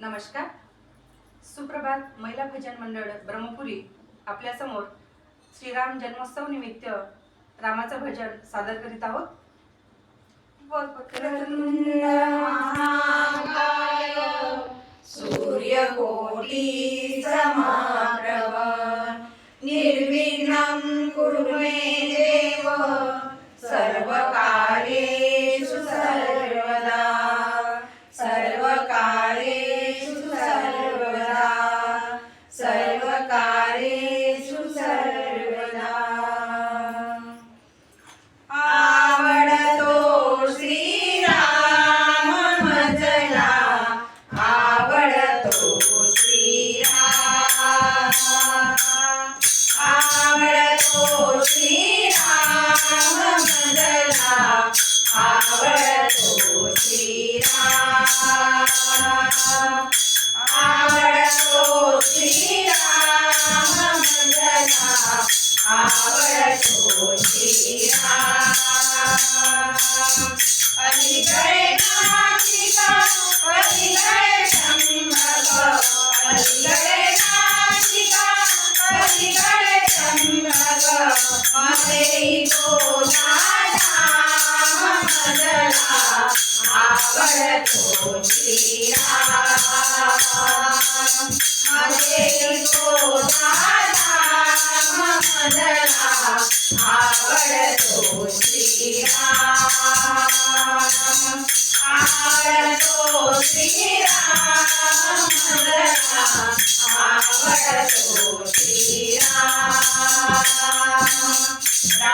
नमस्कार. सुप्रभात महिला भजन मंडळ ब्रह्मपुरी आपल्यासमोर श्रीराम जन्मोत्सव निमित्त रामाचं भजन सादर करीत आहोत. सूर्य कोटी तो श्रीराम मदला आवडतो श्रीराम. आवडतो श्रीराम मदला आवडतो श्रीराम. આવડતો શ્રી રામ હરે આવડતો શ્રી રામ આવડતો શ્રી રામ આવડતો Shri Ram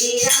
Shri Ram.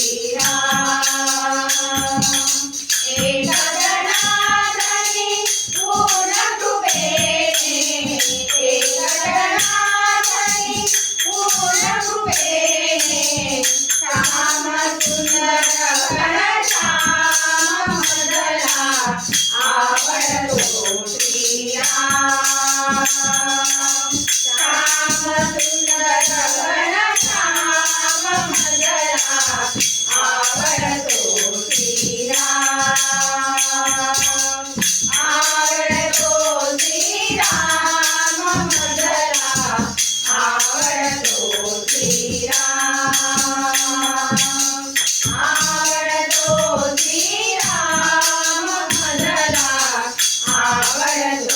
José. आवडतो